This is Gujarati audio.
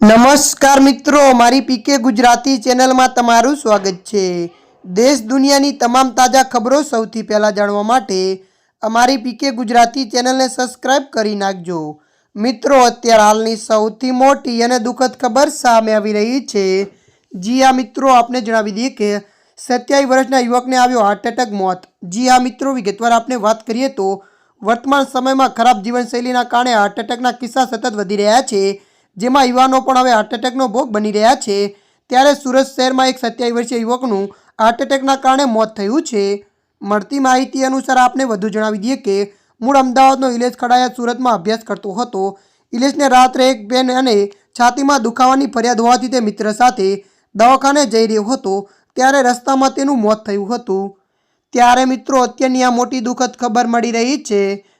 નમસ્કાર મિત્રો, મારી પીકે ગુજરાતી ચેનલમાં તમારું સ્વાગત છે. દેશ દુનિયાની તમામ તાજા ખબરો સૌથી પહેલાં જાણવા માટે અમારી પીકે ગુજરાતી ચેનલને સબસ્ક્રાઇબ કરી નાખજો. મિત્રો, અત્યારે હાલની સૌથી મોટી અને દુઃખદ ખબર સામે આવી રહી છે. જી આ મિત્રો, આપને જણાવી દઈએ કે સત્યાવીસ વર્ષના યુવકને આવ્યો હાર્ટ એટેક મોત. જી આ મિત્રો, વિગતવાર આપણે વાત કરીએ તો વર્તમાન સમયમાં ખરાબ જીવનશૈલીના કારણે હાર્ટ એટેકના કિસ્સા સતત વધી રહ્યા છે. જેમાં યુવાનો પણ હવે હાર્ટ એટેકનો ભોગ બની રહ્યા છે. ત્યારે સુરત શહેરમાં એક સત્યાવીસ વર્ષીય યુવકનું હાર્ટ એટેકના કારણે મોત થયું છે. મળતી માહિતી અનુસાર આપને વધુ જણાવી દઈએ કે મૂળ અમદાવાદનો ઇલેશ ખડાયા સુરતમાં અભ્યાસ કરતો હતો. ઇલેશને રાત્રે એક બેન અને છાતીમાં દુખાવાની ફરિયાદ હોવાથી તે મિત્ર સાથે દવાખાને જઈ રહ્યો હતો. ત્યારે રસ્તામાં તેનું મોત થયું હતું. ત્યારે મિત્રો, અત્યારની આ મોટી દુઃખદ ખબર મળી રહી છે.